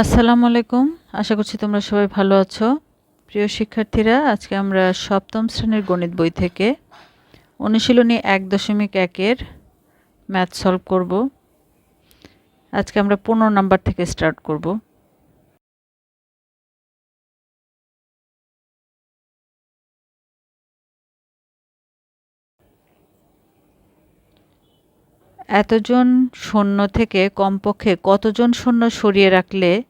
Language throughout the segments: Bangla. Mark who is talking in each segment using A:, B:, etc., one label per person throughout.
A: আসসালামু আলাইকুম। আশা করছি তোমরা সবাই ভালো আছো। প্রিয় শিক্ষার্থীরা, আজকে আমরা সপ্তম শ্রেণির গণিত বই থেকে অনুশীলনী এক দশমিক একের ম্যাথ সলভ করব। আজকে আমরা পনেরো নাম্বার থেকে স্টার্ট করব। এতজন শূন্য থেকে কমপক্ষে কতজন শূন্য সরিয়ে রাখলে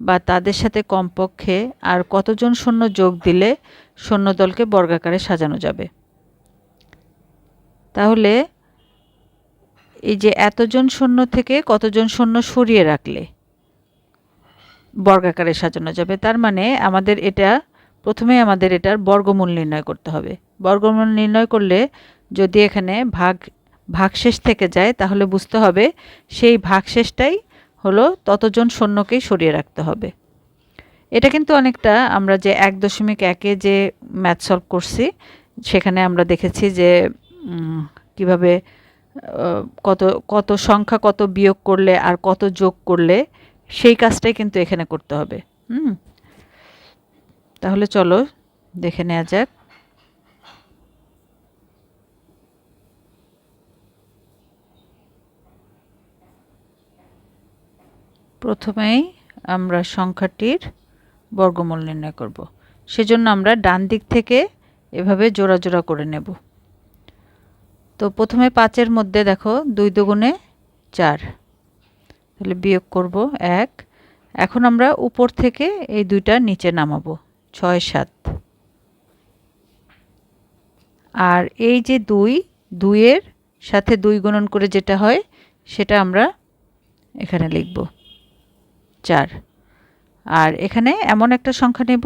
A: বা তাদের সাথে কমপক্ষে আর কতজন শূন্য যোগ দিলে শূন্য দলকে বর্গাকারে সাজানো যাবে? তাহলে এই যে এতজন শূন্য থেকে কতজন শূন্য সরিয়ে রাখলে বর্গাকারে সাজানো যাবে, তার মানে আমাদের এটা, প্রথমে আমাদের এটার বর্গমূল নির্ণয় করতে হবে। বর্গমূল নির্ণয় করলে যদি এখানে ভাগ ভাগশেষ থেকে যায়, তাহলে বুঝতে হবে সেই ভাগশেষটাই হলো ততজন সৈন্যকেই সরিয়ে রাখতে হবে। এটা কিন্তু অনেকটা আমরা যে এক দশমিক একে যে ম্যাথ সলভ করছি, সেখানে আমরা দেখেছি যে কীভাবে কত কত সংখ্যা কত বিয়োগ করলে আর কত যোগ করলে সেই কাজটাই কিন্তু এখানে করতে হবে। হুম? তাহলে চলো দেখে নেওয়া যাক। প্রথমেই আমরা সংখ্যাটির বর্গমূল নির্ণয় করব। সেজন্য আমরা ডান দিক থেকে এভাবে জোড়া জোড়া করে নেব। তো প্রথমে পাঁচের মধ্যে দেখো দুই দুগুণে চার। তাহলে বিয়োগ করব এক। এখন আমরা উপর থেকে এই দুইটা নিচে নামাবো, ছয়, সাত। আর এই যে দুই, দুইয়ের সাথে দুই গুণন করে যেটা হয়, সেটা আমরা এখানে লিখব। চার। আর এখানে এমন একটা সংখ্যা নেব,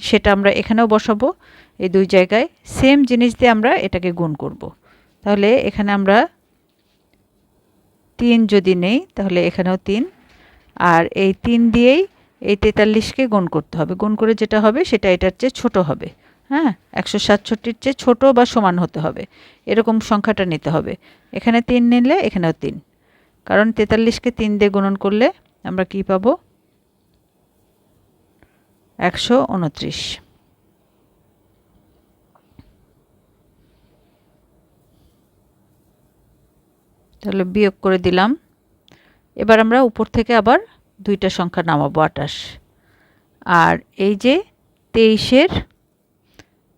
A: সেটা আমরা এখানেও বসাবো, এই দুই জায়গায়। সেম জিনিস দিয়ে আমরা এটাকে গুণ করব। তাহলে এখানে আমরা তিন যদি নেই, তাহলে এখানেও তিন। আর এই তিন দিয়েই এই তেতাল্লিশকে গুণ করতে হবে। গুণ করে যেটা হবে, সেটা এটার চেয়ে ছোট হবে। হ্যাঁ একশো সাতষট্টির চেয়ে ছোটো বা সমান হতে হবে। এরকম সংখ্যাটা নিতে হবে। এখানে তিন নিলে এখানেও তিন। কারণ তেতাল্লিশকে তিন দিয়ে গুণন করলে আমরা কি পাব? একশো উনত্রিশ। তাহলে বিয়োগ করে দিলাম। এবার আমরা উপর থেকে আবার দুইটা সংখ্যা নামাবো আটাশ আর এই যে তেইশের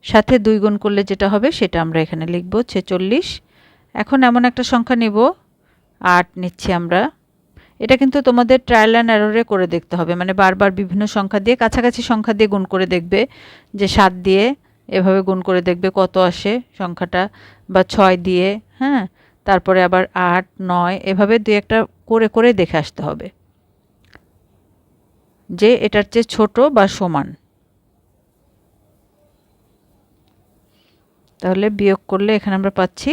A: সাথে দুই গুণ করলে যেটা হবে সেটা আমরা এখানে লিখব ছেচল্লিশ। এখন এমন একটা সংখ্যা নেব। আট নিচ্ছি আমরা। এটা কিন্তু তোমাদের ট্রায়াল অ্যান্ড এররে করে দেখতে হবে। মানে বারবার বিভিন্ন সংখ্যা দিয়ে, কাছাকাছি সংখ্যা দিয়ে গুণ করে দেখবে যে সাত দিয়ে এভাবে গুণ করে দেখবে কত আসে সংখ্যাটা, বা ছয় দিয়ে হ্যাঁ? তারপরে আবার আট, নয়, এভাবে দুই একটা করে করে দেখে আসতে হবে। যে এটার চেয়ে ছোট বা সমান। তাহলে বিয়োগ করলে এখানে আমরা পাচ্ছি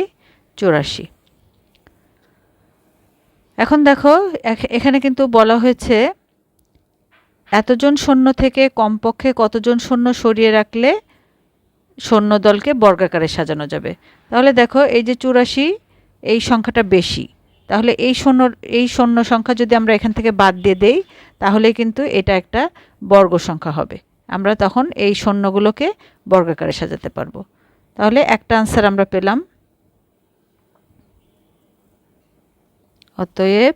A: চৌরাশি। এখন দেখো এখানে কিন্তু বলা হয়েছে, এতজন সৈন্য থেকে কমপক্ষে কতজন সৈন্য সরিয়ে রাখলে সৈন্য দলকে বর্গাকারে সাজানো যাবে? তাহলে দেখো, এই যে চুরাশি, এই সংখ্যাটা বেশি। তাহলে এই সৈন্য এই সৈন্য সংখ্যা যদি আমরা এখান থেকে বাদ দিয়ে দেই, তাহলে কিন্তু এটা একটা বর্গ সংখ্যা হবে। আমরা তখন এই সৈন্যগুলোকে বর্গাকারে সাজাতে পারব। তাহলে একটা আনসার আমরা পেলাম। অতএব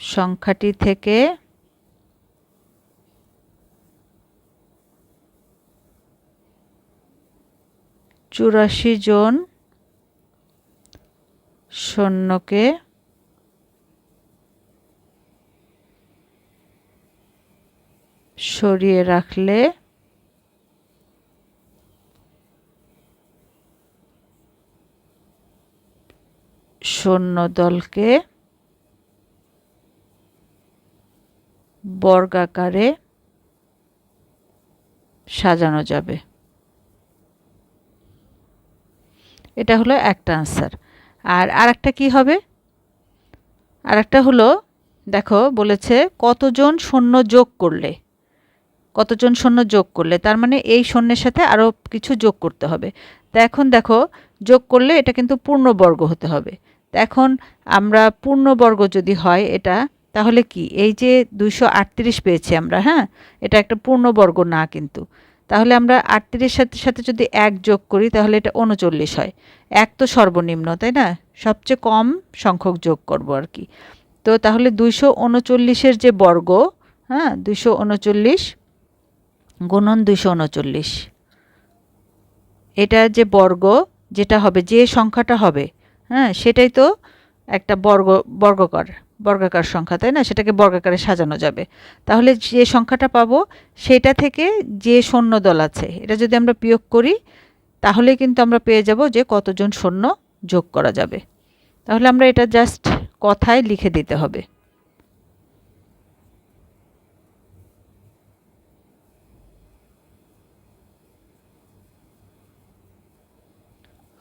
A: সংখ্যাটি থেকে চুরাশি জন সৈন্যকে সরিয়ে রাখলে সৈন্য দলকে বর্গাকারে সাজানো যাবে। এটা হলো একটা আনসার আর আরেকটা কি হবে? আরেকটা হলো, দেখো, বলেছে কতজন সৈন্য যোগ করলে? কতজন সৈন্য যোগ করলে? তার মানে এই সৈন্যের সাথে আরও কিছু যোগ করতে হবে। তা এখন দেখো, যোগ করলে এটা কিন্তু পূর্ণবর্গ হতে হবে। এখন আমরা পূর্ণবর্গ যদি হয় এটা, তাহলে কি? এই যে দুইশো আটত্রিশ পেয়েছি আমরা হ্যাঁ? এটা একটা পূর্ণবর্গ না কিন্তু। তাহলে আমরা আটত্রিশের সাথে সাথে যদি এক যোগ করি, তাহলে এটা উনচল্লিশ হয়। এক তো সর্বনিম্ন, তাই না? সবচেয়ে কম সংখ্যক যোগ করব আর কি। তো তাহলে দুইশো উনচল্লিশের যে বর্গ হ্যাঁ? দুইশো উনচল্লিশ গুণন দুইশো উনচল্লিশ। এটা যে বর্গ, যেটা হবে, যে সংখ্যাটা হবে হ্যাঁ সেটাই তো একটা বর্গ, বর্গকর, বর্গাকার সংখ্যা, তাই না? সেটাকে বর্গাকারে সাজানো যাবে। তাহলে যে সংখ্যাটা পাবো, সেটা থেকে যে শূন্য দল আছে, এটা যদি আমরা বিয়োগ করি, তাহলে কিন্তু আমরা পেয়ে যাব যে কতজন শূন্য যোগ করা যাবে। তাহলে আমরা এটা জাস্ট কথায় লিখে দিতে হবে।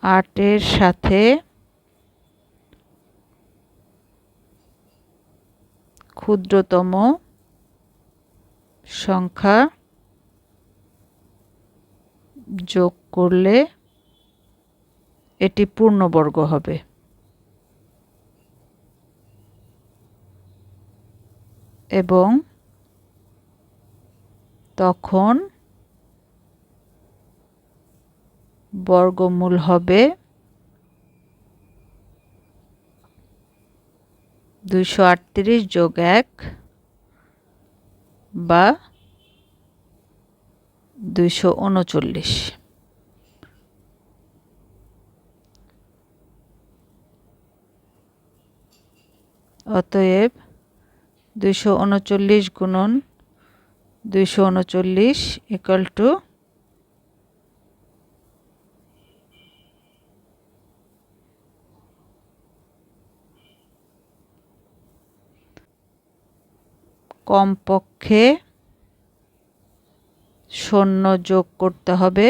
A: আটের সাথে ক্ষুদ্রতম সংখ্যা যোগ করলে এটি পূর্ণবর্গ হবে। এবং তখন বর্গমূল হবে দুইশো আটত্রিশ যোগ এক বা দুইশো উনচল্লিশ। অতএব দুইশো উনচল্লিশ গুণন দুইশো উনচল্লিশ ইকাল টু কমপক্ষে শূন্য যোগ করতে হবে।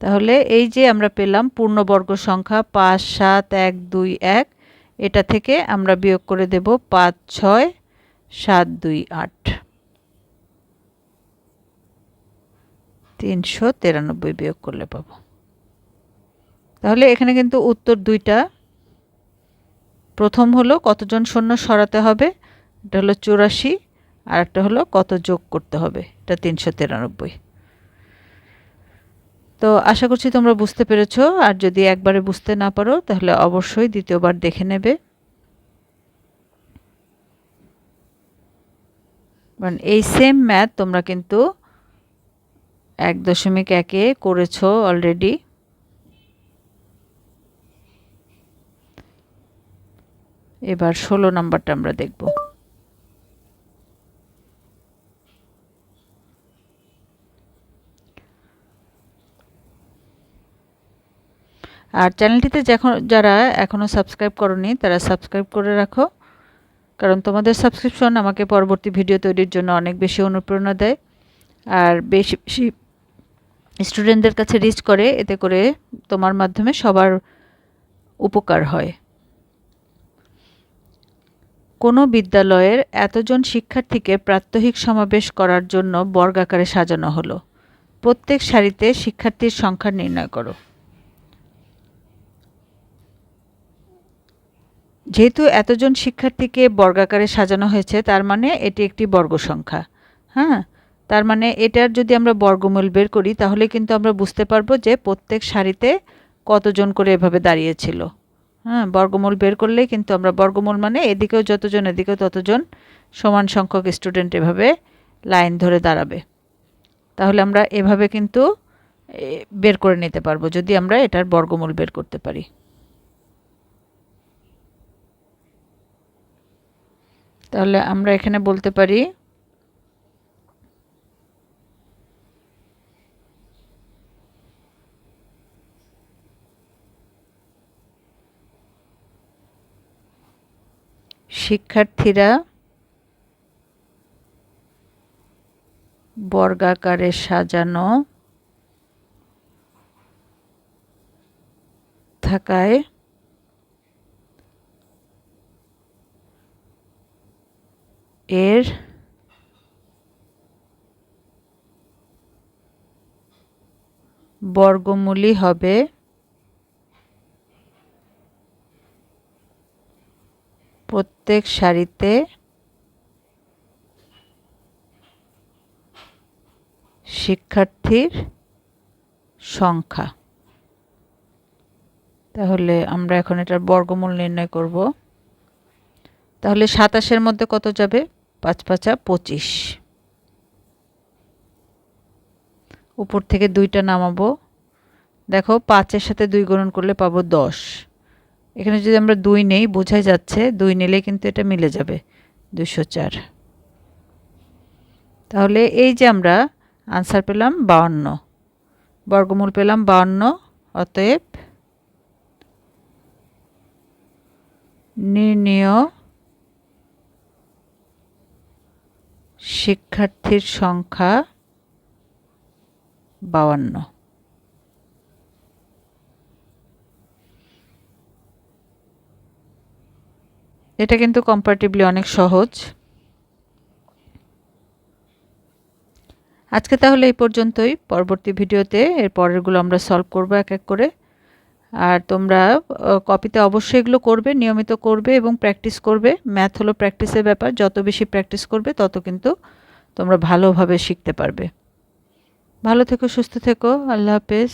A: তাহলে এই যে আমরা পেলাম পূর্ণবর্গ সংখ্যা পাঁচ, সাত, এক, দুই, এক, এটা থেকে আমরা বিয়োগ করে দেব পাঁচ, ছয়, সাত, দুই, আট। তিনশো তিরানব্বই বিয়োগ করলে পাবো। তাহলে এখানে কিন্তু উত্তর দুইটা। প্রথম হলো কতজন শূন্য সরাতে হবে, এটা হলো চুরাশি, আর একটা হলো কত যোগ করতে হবে, এটা তিনশো তিরানব্বই। তো আশা করছি তোমরা বুঝতে পেরেছ, আর যদি একবারে বুঝতে না পারো, তাহলে অবশ্যই দ্বিতীয়বার দেখে নেবে। কারণ এই সেম ম্যাথ তোমরা কিন্তু এক দশমিক একে করেছ অলরেডি এবার ষোলো নাম্বারটা আমরা দেখব। আর চ্যানেলটিতে যখন যারা এখনও সাবস্ক্রাইব করনি, তারা সাবস্ক্রাইব করে রাখো, কারণ তোমাদের সাবস্ক্রিপশন আমাকে পরবর্তী ভিডিও তৈরির জন্য অনেক বেশি অনুপ্রেরণা দেয়। আর বেশি বেশি স্টুডেন্টদের কাছে রিচ করে, এতে করে তোমার মাধ্যমে সবার উপকার হয়। কোনো বিদ্যালয়ের এতজন শিক্ষার্থীকে প্রাত্যহিক সমাবেশ করার জন্য বর্গাকারে সাজানো হলো। প্রত্যেক সারিতে শিক্ষার্থীর সংখ্যা নির্ণয় করো। যেহেতু এতজন শিক্ষার্থীকে বর্গাকারে সাজানো হয়েছে, তার মানে এটি একটি বর্গ সংখ্যা। হ্যাঁ? তার মানে এটার যদি আমরা বর্গমূল বের করি, তাহলে কিন্তু আমরা বুঝতে পারব যে প্রত্যেক সারিতে কতজন করে এভাবে দাঁড়িয়েছিল হ্যাঁ বর্গমূল বের করলেই কিন্তু আমরা বর্গমূল মানে এদিকেও যতজন, এদিকেও ততজন সমান সংখ্যক স্টুডেন্ট এভাবে লাইন ধরে দাঁড়াবে। তাহলে আমরা এভাবে কিন্তু বের করে নিতে পারব যদি আমরা এটার বর্গমূল বের করতে পারি। তাহলে আমরা এখানে বলতে পারি শিক্ষার্থীরা বর্গাকারে সাজানো থাকায় এর বর্গমূলই হবে প্রত্যেক সারিতে শিক্ষার্থীর সংখ্যা। তাহলে আমরা এখন এটার বর্গমূল নির্ণয় করব। তাহলে সাতাশের মধ্যে কত যাবে? পাঁচ পাঁচা পঁচিশ। উপর থেকে দুইটা নামাবো। দেখো পাঁচের সাথে দুই গ্রহণ করলে পাবো দশ। এখানে যদি আমরা দুই নেই, বোঝাই যাচ্ছে, দুই নিলে কিন্তু এটা মিলে যাবে দুশো চার। তাহলে এই যে আমরা আনসার পেলাম বাউন্ন, বর্গমূল পেলাম বাউন্ন, অতএব নির্ণীয় শিক্ষার্থীর সংখ্যা বাউান্ন। এটা কিন্তু কম্পারেটিভলি অনেক সহজ। আজকে তাহলে এই পর্যন্তই। পরবর্তী ভিডিওতে এর পরেরগুলো আমরা সলভ করব এক এক করে। আর তোমরা কপিতে অবশ্যই এগুলো করবে, নিয়মিত করবে এবং প্র্যাকটিস করবে। ম্যাথ হলো প্র্যাকটিসের ব্যাপার। যত বেশি প্র্যাকটিস করবে, তত কিন্তু তোমরা ভালোভাবে শিখতে পারবে। ভালো থেকো, সুস্থ থেকো। আল্লাহ হাফেজ।